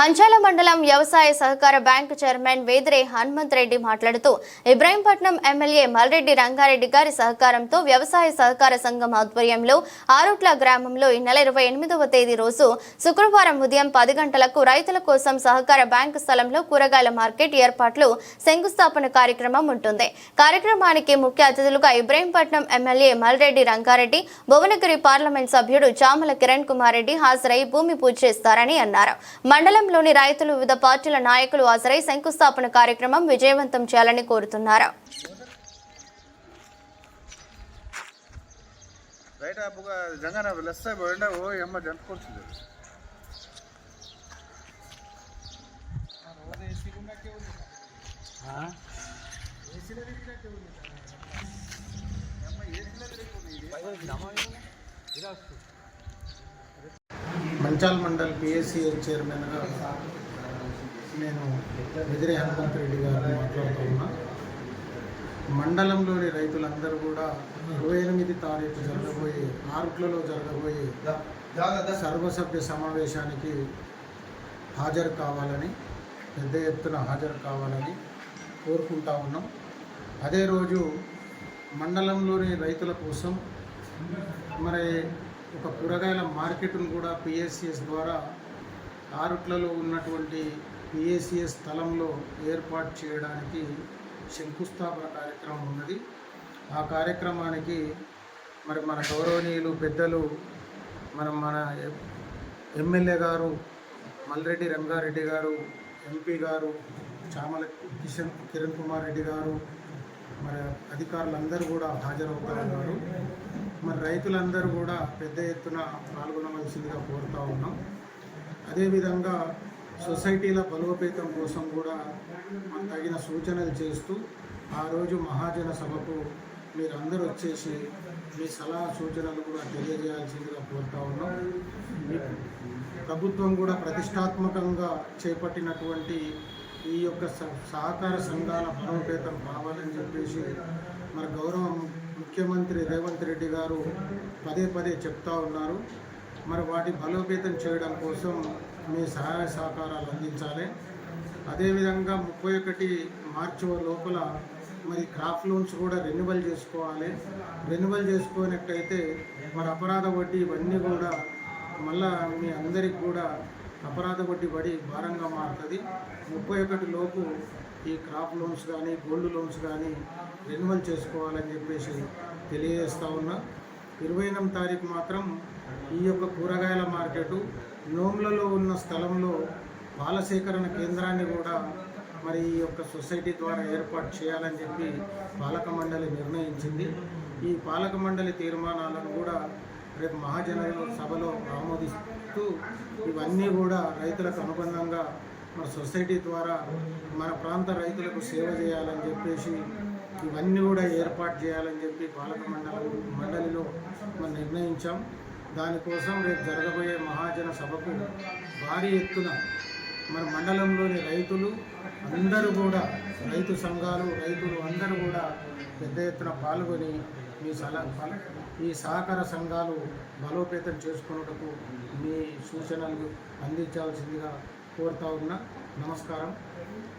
మంచాల మండలం వ్యవసాయ సహకార బ్యాంకు చైర్మన్ వేదిరే హనుమంత్ రెడ్డి మాట్లాడుతూ ఇబ్రాహీంపట్నం ఎమ్మెల్యే మల్రెడ్డి రంగారెడ్డి గారి సహకారంతో వ్యవసాయ సహకార సంఘం ఆధ్వర్యంలో ఆరుట్ల గ్రామంలో ఈ నెల ఇరవై ఎనిమిదవ తేదీ రోజు శుక్రవారం ఉదయం పది గంటలకు రైతుల కోసం సహకార బ్యాంకు స్థలంలో కూరగాయల మార్కెట్ ఏర్పాట్లు శంకుస్థాపన కార్యక్రమం ఉంటుంది. కార్యక్రమానికి ముఖ్య అతిథులుగా ఇబ్రాహీంపట్నం ఎమ్మెల్యే మల్రెడ్డి రంగారెడ్డి భువనగిరి పార్లమెంట్ సభ్యుడు చామల కిరణ్ కుమార్ రెడ్డి హాజరై భూమి పూజ చేస్తారని అన్నారు. మండలం మండలంలోని రైతులు వివిధ పార్టీల నాయకులు హాజరై శంకుస్థాపన కార్యక్రమం విజయవంతం చేయాలని కోరుతున్నారు. రైట్ మంచాల్ మండల్ పిఎస్సిఎల్ చైర్మన్గా నేను వెదిరి హనుమంత్ రెడ్డి గారిని మాట్లాడుతూ ఉన్నా. మండలంలోని రైతులందరూ కూడా ఇరవై ఎనిమిది తారీఖు జరగబోయే ఆరుట్లలో జరగబోయే సర్వసభ్య సమావేశానికి హాజరు కావాలని పెద్ద ఎత్తున హాజరు కావాలని కోరుకుంటా ఉన్నాం. అదే రోజు మండలంలోని రైతుల కోసం మరి ఒక కూరగాయల మార్కెట్ను కూడా పిఎస్సిఎస్ ద్వారా ఆరుట్లలో ఉన్నటువంటి పిఎస్సిఎస్ స్థలంలో ఏర్పాటు చేయడానికి శంకుస్థాపన కార్యక్రమం ఉన్నది. ఆ కార్యక్రమానికి మరి మన గౌరవనీయులు పెద్దలు మన మన ఎమ్మెల్యే గారు మల్రెడ్డి రంగారెడ్డి గారు ఎంపీ గారు చామల కిషన్ కిరణ్ కుమార్ రెడ్డి గారు మరి అధికారులందరూ కూడా హాజరవుతా రైతులందరూ కూడా పెద్ద ఎత్తున పాల్గొనవలసిందిగా కోరుతా ఉన్నాం. అదేవిధంగా సొసైటీల బలోపేతం కోసం కూడా తగిన సూచనలు చేస్తూ ఆ రోజు మహాజన సభకు మీరందరూ వచ్చేసి మీ సలహా సూచనలు కూడా తెలియజేయాల్సిందిగా కోరుతా ఉన్నాం. మీ ప్రభుత్వం కూడా ప్రతిష్టాత్మకంగా చేపట్టినటువంటి ఈ యొక్క సహకార సంఘాల బలోపేతం కావాలని చెప్పేసి మన గౌరవం ముఖ్యమంత్రి రేవంత్ రెడ్డి గారు పదే పదే చెప్తా ఉన్నారు. మరి వాటి బలోపేతం చేయడం కోసం మీ సహాయ సహకారాలు అందించాలి. అదేవిధంగా ముప్పై ఒకటి మార్చి లోపల మరి క్రాప్ లోన్స్ కూడా రెన్యువల్ చేసుకోవాలి. రెన్యువల్ చేసుకోనట్టయితే మరి అపరాధ వడ్డీ ఇవన్నీ కూడా మళ్ళా మీ అందరికి కూడా అపరాధ వడ్డీ పడి భారంగా మారుతుంది. ముప్పై ఒకటి లోపు ఈ క్రాప్ లోన్స్ కానీ గోల్డ్ లోన్స్ కానీ రెన్యువల్ చేసుకోవాలని చెప్పేసి తెలియజేస్తూ ఉన్నా. ఇరవై ఎనిమిది తారీఖు మాత్రం ఈ యొక్క కూరగాయల మార్కెట్ నోమ్లలో ఉన్న స్థలంలో పాల సేకరణ కేంద్రాన్ని కూడా మరి ఈ యొక్క సొసైటీ ద్వారా ఏర్పాటు చేయాలని చెప్పి పాలక మండలి నిర్ణయించింది. ఈ పాలక మండలి తీర్మానాలను కూడా రేపు మహాజన సభలో చేస్తూ ఇవన్నీ కూడా రైతులకు అనుబంధంగా మన సొసైటీ ద్వారా మన ప్రాంత రైతులకు సేవ చేయాలని చెప్పేసి ఇవన్నీ కూడా ఏర్పాటు చేయాలని చెప్పి పాలక మండలం మండలిలో మనం నిర్ణయించాం. దానికోసం రేపు జరగబోయే మహాజన సభకు భారీ ఎత్తున మన మండలంలోని రైతులు అందరూ కూడా రైతు సంఘాలు రైతులు అందరూ కూడా పెద్ద ఎత్తున పాల్గొని మీ సలహా ఈ సహకార సంఘాలు బలోపేతం చేసుకున్నటకు మీ సూచనలు అందించాల్సిందిగా కోరుతా ఉన్నా. నమస్కారం.